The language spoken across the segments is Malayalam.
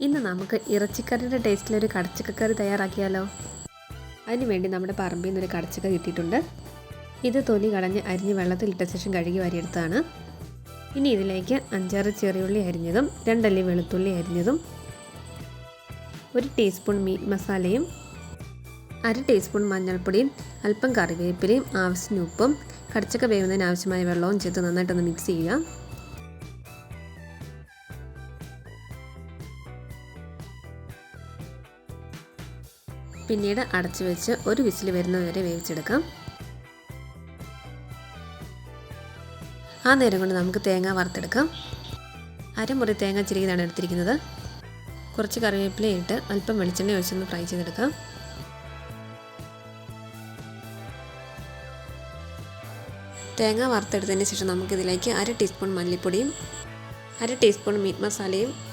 ഇന്ന് നമുക്ക് ഇറച്ചിക്കറിയുടെ ടേസ്റ്റിലൊരു കടച്ചക്കറി തയ്യാറാക്കിയാലോ? അതിനുവേണ്ടി നമ്മുടെ പറമ്പിൽ നിന്നൊരു കടച്ചക്ക കിട്ടിയിട്ടുണ്ട്. ഇത് തൊലി കളഞ്ഞ് അരിഞ്ഞ് വെള്ളത്തിലിട്ട ശേഷം കഴുകി വാരിയെടുത്താണ് ഇനി ഇതിലേക്ക് അഞ്ചാറ് ചെറിയുള്ളി അരിഞ്ഞതും രണ്ടല്ലി വെളുത്തുള്ളി അരിഞ്ഞതും ഒരു ടീസ്പൂൺ മീറ്റ് മസാലയും അര ടീസ്പൂൺ മഞ്ഞൾപ്പൊടിയും അല്പം കറിവേപ്പിലയും ആവശ്യത്തിന് ഉപ്പും കടച്ചക്ക വേവുന്നതിന് ആവശ്യമായ വെള്ളവും ചേർത്ത് നന്നായിട്ടൊന്ന് മിക്സ് ചെയ്യുക. പിന്നീട് അടച്ചു വെച്ച് ഒരു വിസിൽ വരുന്നതുവരെ വേവിച്ചെടുക്കാം. ആ നേരം കൊണ്ട് നമുക്ക് തേങ്ങ വറുത്തെടുക്കാം. അരമുറി തേങ്ങ ചിരിക്കുന്നതാണ് എടുത്തിരിക്കുന്നത്. കുറച്ച് കറിവേപ്പിലയിട്ട് അല്പം വെളിച്ചെണ്ണ ഒഴിച്ചൊന്ന് ഫ്രൈ ചെയ്തെടുക്കാം. തേങ്ങ വറുത്തെടുത്തതിന് ശേഷം നമുക്കിതിലേക്ക് അര ടീസ്പൂൺ മല്ലിപ്പൊടിയും അര ടീസ്പൂൺ മീറ്റ് മസാലയും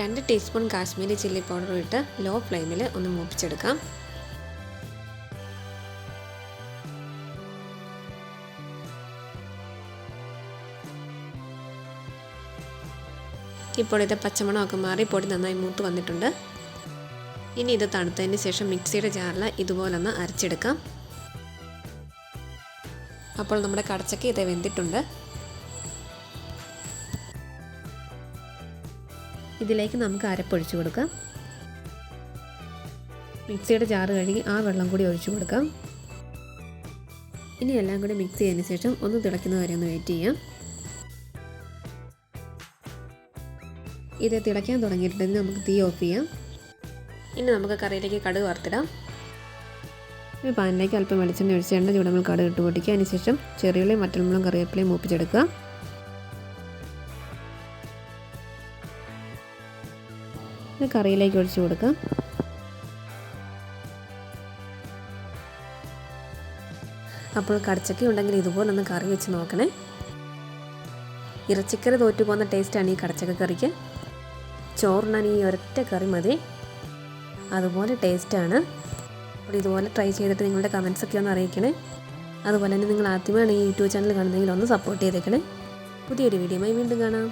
രണ്ട് ടീസ്പൂൺ കാശ്മീരി ചില്ലി പൗഡർ ഇട്ട് ലോ ഫ്ലെയിമിൽ ഒന്ന് മൂപ്പിച്ചെടുക്കാം. ഇപ്പോൾ ഇത് പച്ചമണമൊക്കെ മാറി പൊടി നന്നായി മൂത്ത് വന്നിട്ടുണ്ട്. ഇനി ഇത് തണുത്തതിന് ശേഷം മിക്സിയുടെ ജാറിൽ ഇതുപോലൊന്ന് അരച്ചെടുക്കാം. അപ്പോൾ നമ്മുടെ കടച്ചക്ക ഇത് വെന്തിട്ടുണ്ട്. ഇതിലേക്ക് നമുക്ക് അരപ്പൊഴിച്ചു കൊടുക്കാം. മിക്സിയുടെ ജാറ് കഴുകി ആ വെള്ളം കൂടി ഒഴിച്ചു കൊടുക്കാം. ഇനി എല്ലാം കൂടി മിക്സ് ചെയ്തതിന് ശേഷം ഒന്ന് തിളയ്ക്കുന്നത് വരെ ഒന്ന് വെയിറ്റ് ചെയ്യാം. ഇത് തിളയ്ക്കാൻ തുടങ്ങിയിട്ടുണ്ടെങ്കിൽ നമുക്ക് തീ ഓഫ് ചെയ്യാം. ഇനി നമുക്ക് കറിയിലേക്ക് കടുക് വറുത്തിടാം. ഒരു പാനിലേക്ക് അല്പം വെളിച്ചെണ്ണ ഒഴിച്ച് എണ്ണ ചൂടുമ്പോൾ കടുക് ഇട്ട് പൊട്ടിക്കുക. അതിനുശേഷം ചെറിയുള്ളിയും മറ്റൽമുളും കറിവേപ്പിലയും മൂപ്പിച്ചെടുക്കുക. ഇത് കറിയിലേക്ക് ഒഴിച്ചു കൊടുക്കാം. അപ്പോൾ കടച്ചക്ക ഉണ്ടെങ്കിൽ ഇതുപോലെ ഒന്ന് കറി വെച്ച് നോക്കണേ. ഇറച്ചിക്കറി തോറ്റു പോകുന്ന ടേസ്റ്റാണ് ഈ കടച്ചക്ക കറിക്ക്. ചോറിനാണ് ഈ ഒരൊറ്റ കറി മതി. അതുപോലെ ടേസ്റ്റാണ്. അപ്പോൾ ഇതുപോലെ ട്രൈ ചെയ്തിട്ട് നിങ്ങളുടെ കമൻസ് ഒക്കെ ഒന്ന് അറിയിക്കണേ. അതുപോലെ തന്നെ നിങ്ങൾ ആദ്യമാണ് ഈ യൂട്യൂബ് ചാനൽ കാണുന്നതെങ്കിൽ ഒന്ന് സപ്പോർട്ട് ചെയ്തേക്കണേ. പുതിയൊരു വീഡിയോയുമായി വീണ്ടും കാണാം.